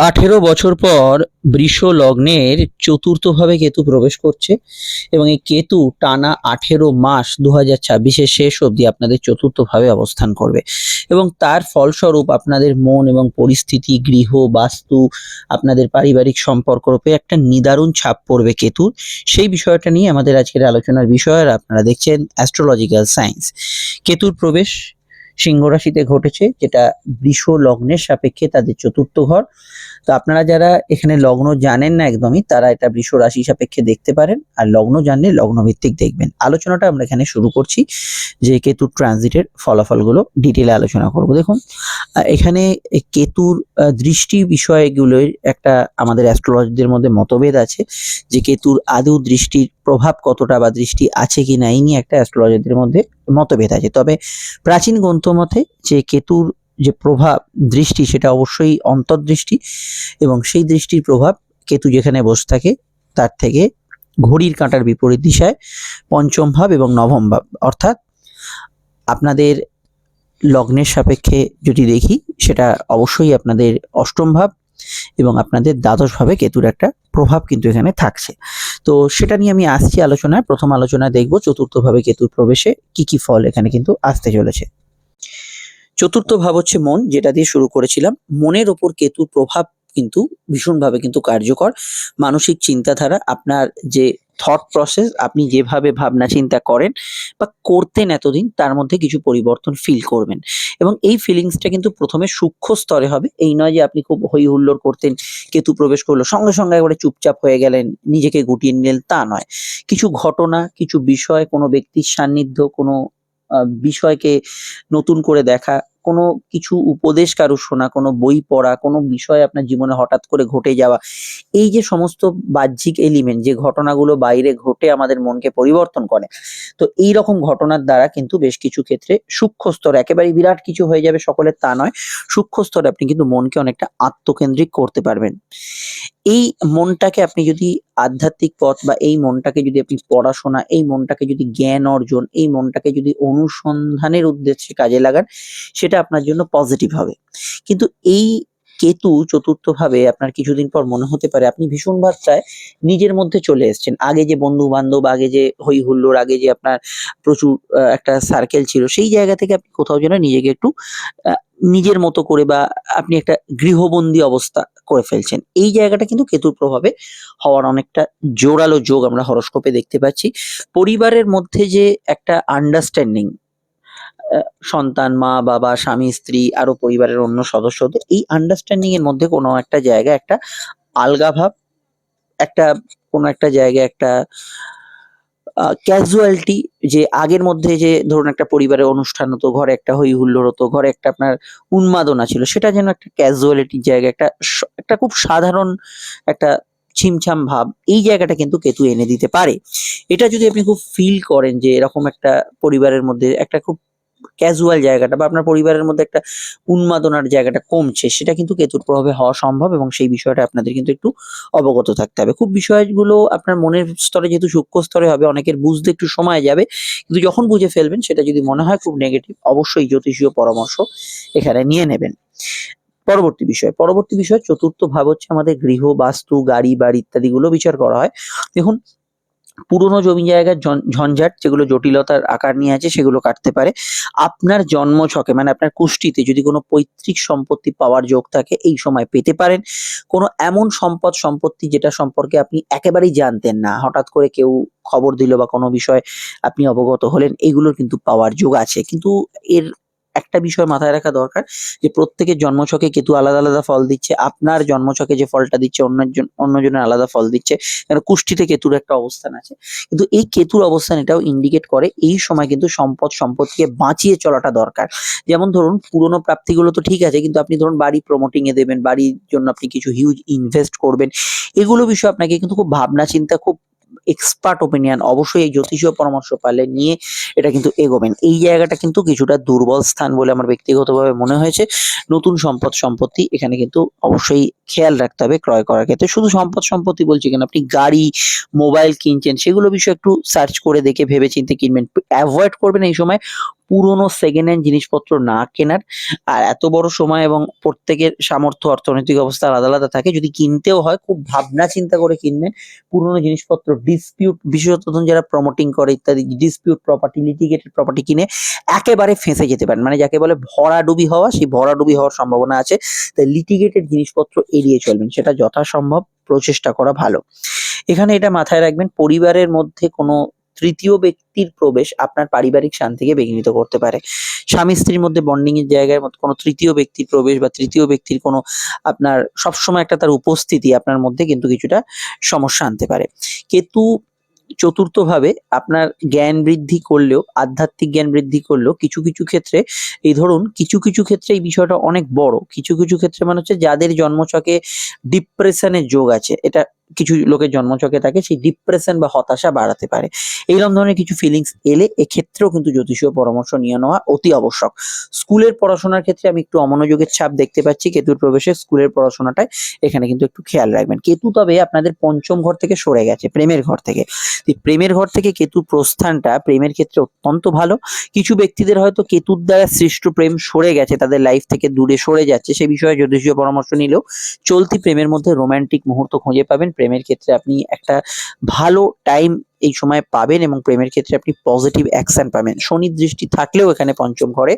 আঠেরো বছর পর বৃষ লগ্নের চতুর্থভাবে কেতু প্রবেশ করছে এবং এই কেতু টানা আঠেরো মাস দু হাজার ছাব্বিশের শেষ অবধি আপনাদের চতুর্থভাবে অবস্থান করবে। এবং তার ফলস্বরূপ আপনাদের মন এবং পরিস্থিতি, গৃহ, বাস্তু, আপনাদের পারিবারিক সম্পর্ক রূপে একটা নিদারুণ ছাপ পড়বে কেতুর সেই বিষয়টা নিয়ে আমাদের আজকের আলোচনার বিষয় আর আপনারা দেখছেন অ্যাস্ট্রোলজিক্যাল সায়েন্স কেতুর প্রবেশ সিংহ রাশিতে ঘটেছে যেটা বৃষ লগ্নের সাপেক্ষে তাদের চতুর্থ ঘর। তো আপনারা যারা এখানে লগ্ন জানেন না একদমই, তারা এটা বৃষ রাশি সাপেক্ষে দেখতে পারেন। আর লগ্ন জানলে লগ্ন ভিত্তিক দেখবেন। আলোচনাটা আমরা এখানে শুরু করছি যে কেতুর ট্রানজিটের ফলাফলগুলো ডিটেলে আলোচনা করব। দেখুন এখানে কেতুর দৃষ্টি বিষয়গুলোর একটা আমাদের অ্যাস্ট্রোলজিদের মধ্যে মতভেদ আছে যে কেতুর আদৌ দৃষ্টির প্রভাব কতটা বা দৃষ্টি আছে কি না নিয়ে একটা অ্যাস্ট্রোলজিদের মধ্যে মতভেদ আছে। তবে প্রাচীন গ্রন্থমতে যে কেতুর প্রভাব দৃষ্টি সেটা অবশ্যই অন্তর্দৃষ্টি এবং সেই দৃষ্টির প্রভাব কেতু যেখানে বসে থাকে তার থেকে ঘড়ির কাঁটার বিপরীত দিশায় পঞ্চম ভাব এবং নবম ভাব। অর্থাৎ আপনাদের লগ্নের সাপেক্ষে যদি দেখি সেটা অবশ্যই আপনাদের অষ্টম ভাব এবং আপনাদের দ্বাদশ ভাবে কেতুর একটা প্রভাব কিন্তু এখানে থাকছে। তো সেটা নিয়ে আমি আসছি আলোচনায়। প্রথম আলোচনায় দেখব চতুর্থ ভাবে কেতুর প্রবেশে কি কি ফল এখানে কিন্তু আসতে চলেছে। চতুর্থ ভাব হচ্ছে মন, যেটা দিয়ে শুরু করেছিলাম। মনের ওপর কেতুর প্রভাব কিন্তু ভীষণভাবে কিন্তু কার্যকর। মানসিক চিন্তাধারা, আপনার যে থট প্রসেস আপনি যেভাবে ভাবনা চিন্তা করেন বা করতেন এতদিন, তার মধ্যে কিছু পরিবর্তন ফিল করবেন। এবং এই ফিলিংসটা কিন্তু প্রথমে সূক্ষ্ম স্তরে হবে। এই নয় যে আপনি খুব হই হুল্লোড় করতেন, কেতু প্রবেশ করল, সঙ্গে সঙ্গে একবারে চুপচাপ হয়ে গেলেন, নিজেকে গুটিয়ে নিলেন, তা নয়। কিছু ঘটনা, কিছু বিষয়, কোনো ব্যক্তির সান্নিধ্য, কোনো বিষয়কে নতুন করে দেখা, কোনো কিছু উপদেশ কারও শোনা, কোনো বই পড়া, কোনো বিষয় আপনার জীবনে হঠাৎ করে ঘটে যাওয়া, এই যে সমস্ত বাহ্যিক এলিমেন্ট যে ঘটনাগুলো বাইরে ঘটে আমাদের মনকে পরিবর্তন করে, তো এই রকম ঘটনার দ্বারা কিন্তু বেশ কিছু ক্ষেত্রে সূক্ষ্ম স্তরে একেবারে বিরাট কিছু হয়ে যাবে, সকলের তা নয়, সূক্ষ্ম স্তরে আপনি কিন্তু মনকে অনেকটা আত্মকেন্দ্রিক করতে পারবেন। এই মনটাকে আপনি যদি আধ্যাত্মিক পথ বা এই মনটাকে যদি আপনি পড়াশোনা, এই মনটাকে যদি জ্ঞান অর্জন, এই মনটাকে যদি অনুসন্ধানের উদ্দেশ্যে কাজে লাগান, সেটা আপনার জন্য পজিটিভ হবে। কিন্তু এই কেতু চতুর্থ ভাবে আপনার কিছুদিন পর মনে হতে পারে আপনি ভীষণ মাত্রায় নিজের মধ্যে চলে এসছেন। আগে যে বন্ধু বান্ধব আগে যে হই হুল্লোর আগে যে আপনার প্রচুর একটা সার্কেল ছিল, সেই জায়গা থেকে আপনি কোথাও যেন নিজেকে একটু নিজের মতো করে বা আপনি একটা গৃহবন্দী অবস্থা করে ফেলছেন। এই জায়গাটা কিন্তু কেতুর প্রভাবে হওয়ার অনেকটা জোরালো যোগ আমরা হরস্কোপে দেখতে পাচ্ছি। পরিবারের মধ্যে যে একটা আন্ডারস্ট্যান্ডিং সন্তান, মা, বাবা, স্বামী, স্ত্রী, আরও পরিবারের অন্য সদস্যদের, এই আন্ডারস্ট্যান্ডিং এর মধ্যে কোনো একটা জায়গায় একটা আলগা ভাব, একটা কোনো একটা জায়গায় একটা ক্যাজুয়ালিটি যে আগের মধ্যে যে ধরুন একটা পরিবারের অনুষ্ঠান হতো, ঘরে একটা হই হুল্লোড় হতো, ঘরে একটা আপনার উন্মাদনা ছিল, সেটা যেন একটা ক্যাজুয়ালিটির জায়গা একটা একটা খুব সাধারণ একটা ছিমছাম ভাব, এই জায়গাটা কিন্তু কেতু এনে দিতে পারে। এটা যদি আপনি খুব ফিল করেন যে এরকম একটা পরিবারের মধ্যে একটা খুব ক্যাজুয়াল জায়গাটা বা আপনার পরিবারের মধ্যে একটা উন্মাদনার জায়গাটা কমছে, সেটা কিন্তু কেতুর প্রভাবে হওয়া সম্ভব এবং সেই বিষয়টা আপনাদের কিন্তু একটু অবগত থাকতে হবে। খুব বিষয়গুলো আপনার মনের স্তরে যেহেতু সূক্ষ্ম স্তরে হবে, অনেকের বুঝতে একটু সময় যাবে, কিন্তু যখন বুঝে ফেলবেন সেটা যদি মনে হয় খুব নেগেটিভ অবশ্যই জ্যোতিষীয় পরামর্শ এখানে নিয়ে নেবেন। পরবর্তী বিষয় পরবর্তী বিষয় চতুর্থ ভাব হচ্ছে আমাদের গৃহ, বাস্তু, গাড়ি, বাড়ি ইত্যাদিগুলো বিচার করা হয়। দেখুন পুরনো জমি জায়গার ঝঞ্ঝাট যেগুলো জটিলতার আকার নিয়ে আছে সেগুলো কাটতে পারে। আপনার জন্ম ছকে মানে আপনার কুষ্টিতে যদি কোনো পৈতৃক সম্পত্তি পাওয়ার যোগ থাকে, এই সময় পেতে পারেন। কোনো এমন সম্পদ, সম্পত্তি যেটা সম্পর্কে আপনি একেবারেই জানতেন না, হঠাৎ করে কেউ খবর দিল বা কোনো বিষয় আপনি অবগত হলেন, এগুলোর কিন্তু পাওয়ার যোগ আছে। কিন্তু এর একটা বিষয় মাথায় রাখা দরকার যে প্রত্যেকের জন্মছকে কেতু আলাদা আলাদা ফল দিচ্ছে, আপনার জন্মছকে যে ফলটা দিচ্ছে অন্যজন অন্যজনের আলাদা ফল দিচ্ছে কারণ কুষ্টিতে কেতুর একটা অবস্থান আছে। কিন্তু এই কেতুর অবস্থান এটাও ইন্ডিকেট করে এই সময় কিন্তু সম্পদ, সম্পত্তিকে বাঁচিয়ে চলাটা দরকার। যেমন ধরুন, পুরনো প্রাপ্তিগুলো তো ঠিক আছে, কিন্তু আপনি ধরুন বাড়ি প্রমোটিং এ দেবেন, বাড়ির জন্য আপনি কিছু হিউজ ইনভেস্ট করবেন, এগুলো বিষয়ে আপনাকে কিন্তু খুব ভাবনা চিন্তা খুব এক্সপার্ট ওপিনিয়ন অবশ্যই এই জ্যোতিষীয় পরামর্শ পালে নিয়ে এটা কিন্তু এগোবেন। এই জায়গাটা কিন্তু কিছুটা দুর্বল স্থান বলে আমার ব্যক্তিগতভাবে মনে হয়েছে। নতুন সম্পদ সম্পত্তি এখানে কিন্তু অবশ্যই খেয়াল রাখতে হবে ক্রয় করার ক্ষেত্রে। শুধু সম্পদ সম্পত্তি বলছি কেন? আপনি গাড়ি, মোবাইল কিনছেন, সেগুলো বিষয়ে একটু সার্চ করে দেখে ভেবে চিনতে কিনবেন। অ্যাভয়েড করবেন এই সময় পুরনো সেকেন্ড হ্যান্ড জিনিসপত্র না কেনার, আর এত বড় সময় এবং প্রত্যেকের সামর্থ্য, অর্থনৈতিক অবস্থা আলাদা আলাদা থাকে, যদি কিনতেও হয়, খুব ভাবনা চিন্তা করে কিনবেন। পুরনো জিনিসপত্র ডিসপিউট বিশেষত যারা প্রমোটিং করে ইত্যাদি ডিসপিউট প্রপার্টি লিটিগেটেড প্রপার্টি কিনে একেবারে ফেঁসে যেতে পারেন। মানে যাকে বলে ভরাডুবি হওয়া, সেই ভরাডুবি হওয়ার সম্ভাবনা আছে। তাই লিটিগেটেড জিনিসপত্র এড়িয়ে চলবেন, সেটা যথাসম্ভব প্রচেষ্টা করা ভালো। এখানে এটা মাথায় রাখবেন, পরিবারের মধ্যে কোনো তৃতীয় ব্যক্তির প্রবেশ আপনার পারিবারিক শান্তিকে বিঘ্নিত করতে পারে। স্বামী স্ত্রীর মধ্যে বন্ডিং এর জায়গায় মধ্যে কোনো তৃতীয় ব্যক্তির প্রবেশ বা তৃতীয় ব্যক্তির কোনো আপনার সবসময় একটা তার উপস্থিতি আপনার মধ্যে কিন্তু কিছুটা সমস্যা আনতে পারে। কেতু চতুর্থভাবে আপনার জ্ঞান বৃদ্ধি করলেও, আধ্যাত্মিক জ্ঞান বৃদ্ধি করলেও কিছু কিছু ক্ষেত্রে, এই ধরুন কিছু কিছু ক্ষেত্রে এই বিষয়টা অনেক বড়। কিছু কিছু ক্ষেত্রে মানে হচ্ছে যাদের জন্মছকে ডিপ্রেশনের যোগ আছে, এটা কিছু লোকের জন্মচকে থাকে, সেই ডিপ্রেশন বা হতাশা বাড়াতে পারে। এইরকম ধরনের কিছু ফিলিংস এলে এক্ষেত্রেও কিন্তু জ্যোতিষীয় পরামর্শ নিয়ে নেওয়া অতি আবশ্যক। স্কুলের পড়াশোনার ক্ষেত্রে আমি একটু অমনোযোগের ছাপ দেখতে পাচ্ছি। কেতুর প্রবেশে স্কুলের পড়াশোনাটায় এখানে কিন্তু একটু খেয়াল রাখবেন। কেতু তবে আপনাদের পঞ্চম ঘর থেকে সরে গেছে, প্রেমের ঘর থেকে। প্রেমের ঘর থেকে কেতুর প্রস্থানটা প্রেমের ক্ষেত্রে অত্যন্ত ভালো। কিছু ব্যক্তিদের হয়তো কেতুর দ্বারা সৃষ্ট প্রেম সরে গেছে, তাদের লাইফ থেকে দূরে সরে যাচ্ছে। সে বিষয়ে জ্যোতিষীয় পরামর্শ নিলেও চলতি প্রেমের মধ্যে রোমান্টিক মুহূর্ত খুঁজে পাবেন। প্রেমের ক্ষেত্রে আপনি একটা ভালো টাইম এই সময় পাবেন এবং প্রেমের ক্ষেত্রে আপনি পজিটিভ অ্যাকশন পাবেন। শনির দৃষ্টি থাকলেও এখানে পঞ্চম ঘরে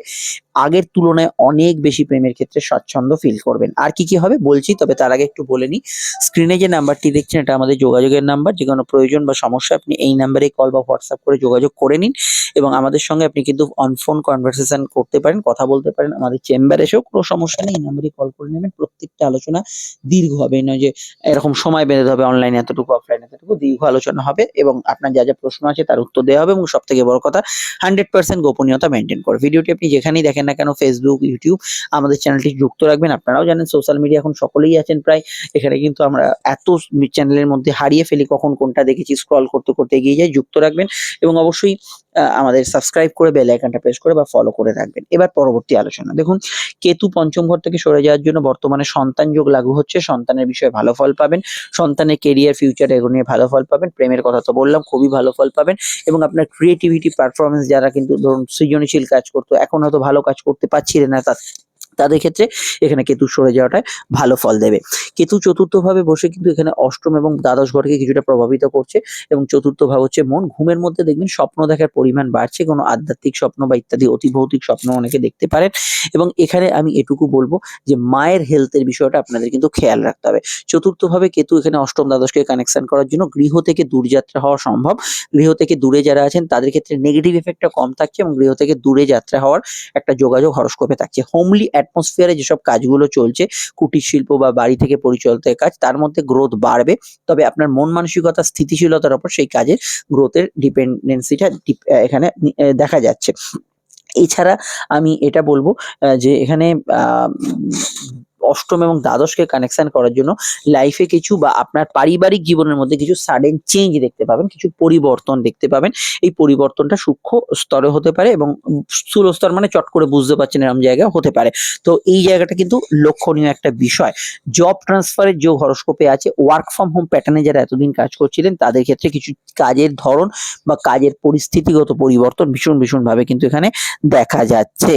আগের তুলনায় অনেক বেশি প্রেমের ক্ষেত্রে স্বাচ্ছন্দ্য ফিল করবেন। আর কি কি হবে বলছি, তবে তার আগে একটু বলে নিই। স্ক্রিনে যে নাম্বারটি দেখছেন, এটা আমাদের যোগাযোগের নাম্বার যে কোনো প্রয়োজন বা সমস্যা, আপনি এই নাম্বারে কল বা হোয়াটসঅ্যাপ করে যোগাযোগ করে নিন এবং আমাদের সঙ্গে আপনি কিন্তু অন ফোন কনভারসেশন করতে পারেন, কথা বলতে পারেন। আমাদের চেম্বার এসেও কোনো সমস্যা নেই, এই নাম্বারে কল করে নেবেন। প্রত্যেকটা আলোচনা দীর্ঘ হবে, নয় যে এরকম সময় বেঁধে হবে অনলাইনে এতটুকু অফলাইনে এতটুকু, দীর্ঘ আলোচনা হবে এবং আপনার যা যা প্রশ্ন আছে তার উত্তর দেওয়া হবে এবং সব থেকে বড় কথা হান্ড্রেড পার্সেন্ট গোপনীয়তা মেনটেন করে। ভিডিওটি আপনি যেখানেই দেখেন না কেন ফেসবুক ইউটিউব আমাদের চ্যানেলটি যুক্ত রাখবেন। আপনারাও জানেন সোশ্যাল মিডিয়া এখন সকলেই আছেন প্রায়। এখানে কিন্তু আমরা এত চ্যানেলের মধ্যে হারিয়ে ফেলি, কখন কোনটা দেখেছি স্ক্রল করতে করতে এগিয়ে যাই, যুক্ত রাখবেন। এবং অবশ্যই আমাদের সাবস্ক্রাইব করে বেল আইকনটা প্রেস করে বা ফলো করে রাখবেন। এবার পরবর্তী আলোচনা। দেখুন, কেতু পঞ্চম ঘর থেকে সরে যাওয়ার জন্য বর্তমানে সন্তান যোগ লাগু হচ্ছে। সন্তানের বিষয়ে ভালো ফল পাবেন। সন্তানের কেরিয়ার ফিউচার এগুলো নিয়ে ভালো ফল পাবেন। প্রেমের কথা তো বললাম, খুবই ভালো ফল পাবেন। এবং আপনার ক্রিয়েটিভিটি পারফরমেন্স যারা কিন্তু ধরুন সৃজনশীল কাজ করতো, এখন হয়তো ভালো কাজ করতে পারছিলেন না তা- তাদের ক্ষেত্রে এখানে কেতু সরে যাওয়াটাই ভালো ফল দেবে। কেতু চতুর্থ ভাবে বসে কিন্তু এখানে অষ্টম এবং দ্বাদশ ঘরকে কিছুটা প্রভাবিত করছে এবং চতুর্থ ভাব হচ্ছে মন। ঘুমের মধ্যে দেখবেন স্বপ্ন দেখার পরিমাণ বাড়ছে, কোনো আধ্যাত্মিক স্বপ্ন বা ইত্যাদি অতি ভৌতিক স্বপ্ন অনেকে দেখতে পারেন। এবং এখানে আমি এটুকু বলব যে মায়ের হেলথের বিষয়টা আপনাদের কিন্তু খেয়াল রাখতে হবে। চতুর্থ ভাবে কেতু এখানে অষ্টম দ্বাদশকে কানেকশন করার জন্য গৃহ থেকে দূরযাত্রা হওয়া সম্ভব। গৃহ থেকে দূরে যারা আছেন তাদের ক্ষেত্রে নেগেটিভ এফেক্টটা কম থাকছে এবং গৃহ থেকে দূরে যাত্রা হওয়ার একটা যোগাযোগ হরস্কোপে থাকছে। হোমলি অ্যাটমসফিয়ারে যেসব কাজগুলো চলছে, কুটির শিল্প বা বাড়ি থেকে পরিচালিত কাজ, তার মধ্যে গ্রোথ বাড়বে। তবে আপনার মন মানসিকতা, স্থিতিশীলতার উপর সেই কাজের গ্রোথের ডিপেন্ডেন্সিটা এখানে দেখা যাচ্ছে। এছাড়া আমি এটা বলব যে এখানে অষ্টম এবং দ্বাদশকে কানেকশন করার জন্য লাইফে কিছু বা আপনার পারিবারিক জীবনের মধ্যে কিছু সাডেন চেঞ্জ দেখতে পাবেন, কিছু পরিবর্তন দেখতে পাবেন। এই পরিবর্তনটা সূক্ষ্ম স্তরে হতে পারে এবং স্থূল স্তর মানে চট করে বুঝতে পারছেন এরকম জায়গা হতে পারে। তো এই জায়গাটা কিন্তু লক্ষণীয় একটা বিষয়। জব ট্রান্সফারের যে হরস্কোপে আছে ওয়ার্ক ফ্রম হোম প্যাটার্নে যারা এতদিন কাজ করছিলেন, তাদের ক্ষেত্রে কিছু কাজের ধরন বা কাজের পরিস্থিতিগত পরিবর্তন ভীষণ ভীষণ ভাবে কিন্তু এখানে দেখা যাচ্ছে।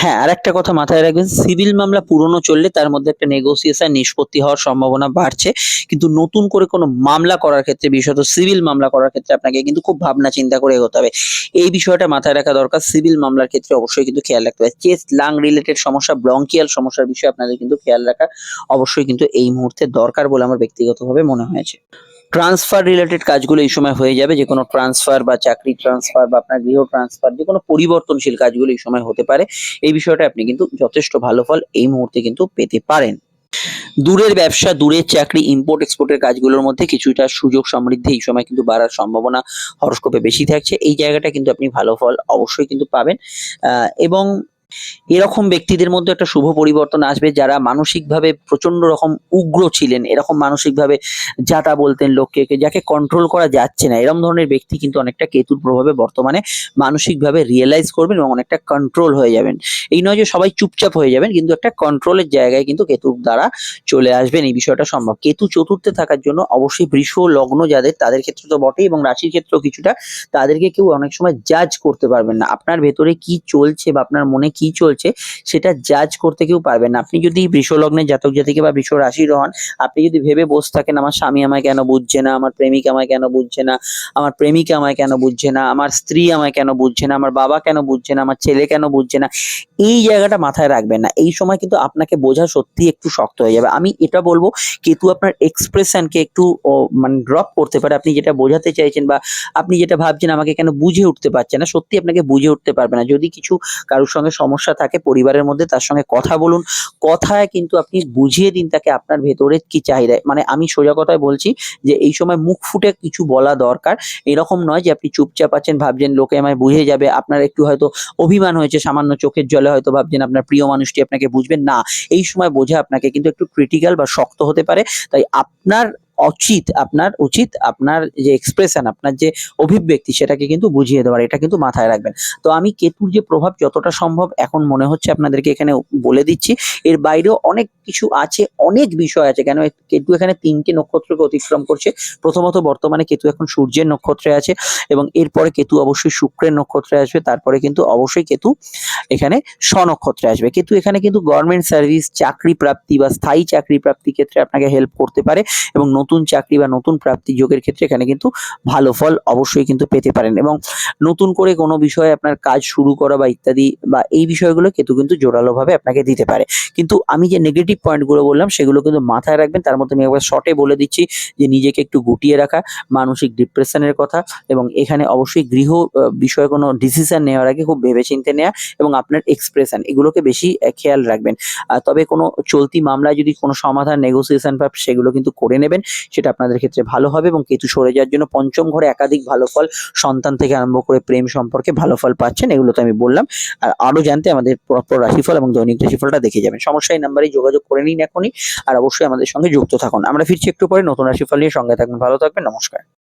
হ্যাঁ আর একটা কথা মাথায় রাখবেন, সিভিল মামলা পুরনো চললে তার মধ্যে একটা নেগোসিয়েশন নিষ্পত্তি হওয়ার সম্ভাবনা বাড়ছে। কিন্তু নতুন করে কোনো মামলা করার ক্ষেত্রে, বিশেষত সিভিল মামলা করার ক্ষেত্রে আপনাকে কিন্তু খুব ভাবনা চিন্তা করে এগোতে হবে। এই বিষয়টা মাথায় রাখা দরকার, সিভিল মামলার ক্ষেত্রে অবশ্যই কিন্তু খেয়াল রাখতে হবে। চেস্ট লাং রিলেটেড সমস্যা ব্রঙ্কিয়াল সমস্যার বিষয়ে আপনাদের কিন্তু খেয়াল রাখা অবশ্যই কিন্তু এই মুহূর্তে দরকার বলে আমার ব্যক্তিগতভাবে মনে হয়েছে। ট্রান্সফার রিলেটেড কাজগুলো এই সময় হয়ে যাবে যে কোনো ট্রান্সফার বা চাকরি ট্রান্সফার বা আপনার গৃহ ট্রান্সফার যে কোনো পরিবর্তনশীল কাজগুলো এই সময় হতে পারে। এই বিষয়টা আপনি কিন্তু যথেষ্ট ভালো ফল এই মুহূর্তে কিন্তু পেতে পারেন। দূরের ব্যবসা, দূরের চাকরি ইম্পোর্ট এক্সপোর্টের কাজগুলোর মধ্যে কিছুটা সুযোগ সমৃদ্ধি এই সময় কিন্তু বাড়ার সম্ভাবনা হরস্কোপে বেশি থাকছে। এই জায়গাটা কিন্তু আপনি ভালো ফল অবশ্যই কিন্তু পাবেন। এবং এরকম ব্যক্তিদের মধ্যে একটা শুভ পরিবর্তন আসবে যারা মানসিকভাবে প্রচণ্ড রকম উগ্র ছিলেন, এরকম মানসিকভাবে যাতা বলতেন লোককে যাকে কন্ট্রোল করা যাচ্ছে না এরকম ধরনের ব্যক্তি কিন্তু অনেকটা কেতুর প্রভাবে বর্তমানে মানসিকভাবে রিয়েলাইজ করবেন এবং অনেকটা কন্ট্রোল হয়ে যাবেন। এই নয় যে সবাই চুপচাপ হয়ে যাবেন, কিন্তু একটা কন্ট্রোলের জায়গায় কিন্তু কেতুর দ্বারা চলে আসবেন, এই বিষয়টা সম্ভব। কেতু চতুর্থে থাকার জন্য অবশ্যই বৃষ, লগ্ন যাদের, তাদের ক্ষেত্রে তো বটেই এবং রাশির ক্ষেত্রেও কিছুটা, তাদেরকে কেউ অনেক সময় জাজ করতে পারবেন না। আপনার ভেতরে কি চলছে বা আপনার মনে কি চলছে সেটা জাজ করতে কেউ পারবেন না। আপনি যদি বৃষ লগ্নের জাতক জাতিকে বা বৃষ রাশির হন, আপনি যদি ভেবে বসে থাকেন, আমার স্বামী আমায় কেন বুঝছে না? আমার প্রেমিক আমায় কেন বুঝছে না? আমার প্রেমিকা আমায় কেন বুঝছে না? আমার স্ত্রী আমায় কেন বুঝছে না? আমার বাবা কেন বুঝছে না? আমার ছেলে কেন বুঝছে না? এই জায়গাটা মাথায় রাখবেন না। এই সময় কিন্তু আপনাকে বোঝা সত্যি একটু শক্ত হয়ে যাবে। আমি এটা বলব, কেতু আপনার এক্সপ্রেশনকে একটু মানে ড্রপ করতে পারে। আপনি যেটা বোঝাতে চাইছেন বা আপনি যেটা ভাবছেন, আমাকে কেন বুঝে উঠতে পারছে না সত্যি আপনাকে বুঝে উঠতে পারবে না। যদি কিছু কারোর সঙ্গে সমস্যা থাকে, পরিবারের মধ্যে তার সঙ্গে কথা বলুন। কথায় কিন্তু আপনি বুঝিয়ে দিন তাকে আপনার ভেতরে কি চাহিদা। মানে আমি সোজা কথায় বলছি যে, এই সময় মুখ ফুটে কিছু বলা দরকার। এরকম নয় যে, আপনি চুপচাপ আছেন, ভাবছেন লোকে আমায় বুঝে যাবে, আপনার একটু হয়তো অভিমান হয়েছে, সামান্য চোখের জলে হয়তো ভাবছেন আপনার প্রিয় মানুষটি আপনাকে বুঝবেন না, এই সময় বোঝা আপনাকে কিন্তু একটু ক্রিটিক্যাল বা শক্ত হতে পারে। তাই আপনার উচিত আপনার উচিত আপনার যে এক্সপ্রেশন আপনার যে অভিব্যক্তি সেটাকে কিন্তু বুঝিয়ে দেওয়ার, এটা কিন্তু মাথায় রাখবেন। তো আমি কেতুর যে প্রভাব যতটা সম্ভব এখন মনে হচ্ছে আপনাদেরকে এখানে বলে দিচ্ছি। এর বাইরেও অনেক কিছু আছে, অনেক বিষয় আছে। কেন কেতু এখানে তিনটে নক্ষত্রকে অতিক্রম করছে। প্রথমত বর্তমানে কেতু এখন সূর্যের নক্ষত্রে আছে এবং এরপরে কেতু অবশ্যই শুক্রের নক্ষত্রে আসবে। তারপরে কিন্তু অবশ্যই কেতু এখানে স্বনক্ষত্রে আসবে। কেতু এখানে কিন্তু গভর্নমেন্ট সার্ভিস চাকরি প্রাপ্তি বা স্থায়ী চাকরি প্রাপ্তি ক্ষেত্রে আপনাকে হেল্প করতে পারে এবং নতুন চাকরি বা নতুন প্রাপ্তি যোগের ক্ষেত্রে এখানে কিন্তু ভালো ফল অবশ্যই কিন্তু পেতে পারেন। এবং নতুন করে কোনো বিষয়ে আপনার কাজ শুরু করা বা ইত্যাদি বা এই বিষয়গুলো কেতু কিন্তু জোরালোভাবে আপনাকে দিতে পারে। কিন্তু আমি যে নেগেটিভ পয়েন্টগুলো বললাম, সেগুলো কিন্তু মাথায় রাখবেন। তার মধ্যে আমি একবার শর্টে বলে দিচ্ছি যে নিজেকে একটু গুটিয়ে রাখা, মানসিক ডিপ্রেশনের কথা এবং এখানে অবশ্যই গৃহ বিষয়ে কোনো ডিসিশন নেওয়ার আগে খুব ভেবেচিন্তে নেওয়া এবং আপনার এক্সপ্রেশন এগুলোকে বেশি খেয়াল রাখবেন। তবে কোনো চলতি মামলায় যদি কোনো সমাধান নেগোসিয়েশন বা সেগুলো কিন্তু করে নেবেন। সেটা আপনাদের ক্ষেত্রে ভালো হবে এবং কেতু সরে যাওয়ার জন্য পঞ্চম ঘরে একাধিক ভালো ফল সন্তান থেকে আরম্ভ করে প্রেম সম্পর্কে ভালো ফল পাচ্ছেন, এগুলো তো আমি বললাম। আর আরও জানতে আমাদের পরপর রাশিফল এবং দৈনিক রাশিফলটা দেখে যাবেন। সমস্যা এই নাম্বারে যোগাযোগ করে নিন এখনই, আর অবশ্যই আমাদের সঙ্গে যুক্ত থাকুন। আমরা ফিরছি একটু পরে, নতুন রাশিফল নিয়ে সঙ্গে থাকবেন ভালো থাকবেন, নমস্কার।